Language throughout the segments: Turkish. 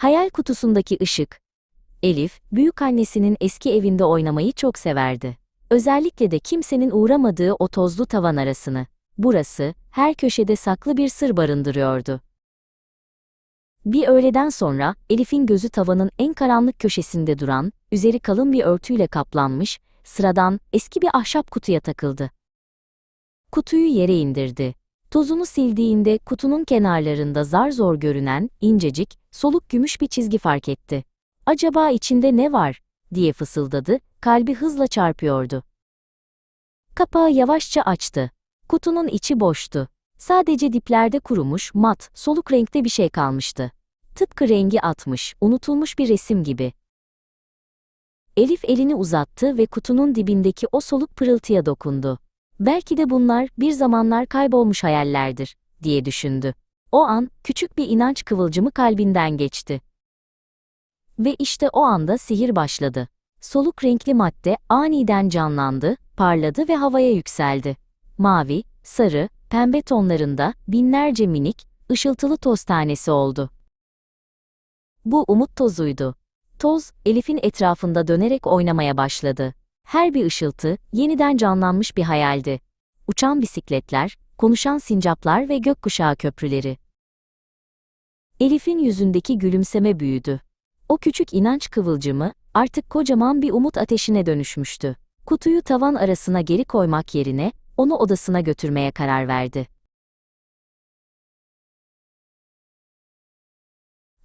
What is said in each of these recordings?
Hayal kutusundaki ışık. Elif, büyük annesinin eski evinde oynamayı çok severdi. Özellikle de kimsenin uğramadığı o tozlu tavan arasını. Burası, her köşede saklı bir sır barındırıyordu. Bir öğleden sonra, Elif'in gözü tavanın en karanlık köşesinde duran, üzeri kalın bir örtüyle kaplanmış, sıradan, eski bir ahşap kutuya takıldı. Kutuyu yere indirdi. Tozunu sildiğinde kutunun kenarlarında zar zor görünen, incecik, soluk gümüş bir çizgi fark etti. Acaba içinde ne var? diye fısıldadı, kalbi hızla çarpıyordu. Kapağı yavaşça açtı. Kutunun içi boştu. Sadece diplerde kurumuş, mat, soluk renkte bir şey kalmıştı. Tıpkı rengi atmış, unutulmuş bir resim gibi. Elif elini uzattı ve kutunun dibindeki o soluk pırıltıya dokundu. Belki de bunlar bir zamanlar kaybolmuş hayallerdir, diye düşündü. O an, küçük bir inanç kıvılcımı kalbinden geçti. Ve işte o anda sihir başladı. Soluk renkli madde aniden canlandı, parladı ve havaya yükseldi. Mavi, sarı, pembe tonlarında binlerce minik, ışıltılı toz tanesi oldu. Bu umut tozuydu. Toz, Elif'in etrafında dönerek oynamaya başladı. Her bir ışıltı, yeniden canlanmış bir hayaldi. Uçan bisikletler, konuşan sincaplar ve gökkuşağı köprüleri. Elif'in yüzündeki gülümseme büyüdü. O küçük inanç kıvılcımı, artık kocaman bir umut ateşine dönüşmüştü. Kutuyu tavan arasına geri koymak yerine, onu odasına götürmeye karar verdi.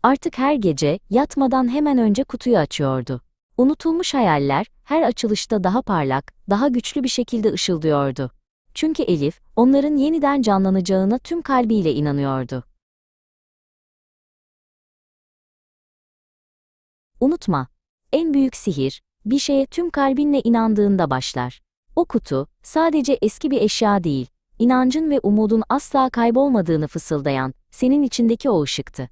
Artık her gece, yatmadan hemen önce kutuyu açıyordu. Unutulmuş hayaller, her açılışta daha parlak, daha güçlü bir şekilde ışıldıyordu. Çünkü Elif, onların yeniden canlanacağına tüm kalbiyle inanıyordu. Unutma, en büyük sihir, bir şeye tüm kalbinle inandığında başlar. O kutu, sadece eski bir eşya değil, inancın ve umudun asla kaybolmadığını fısıldayan, senin içindeki o ışıktı.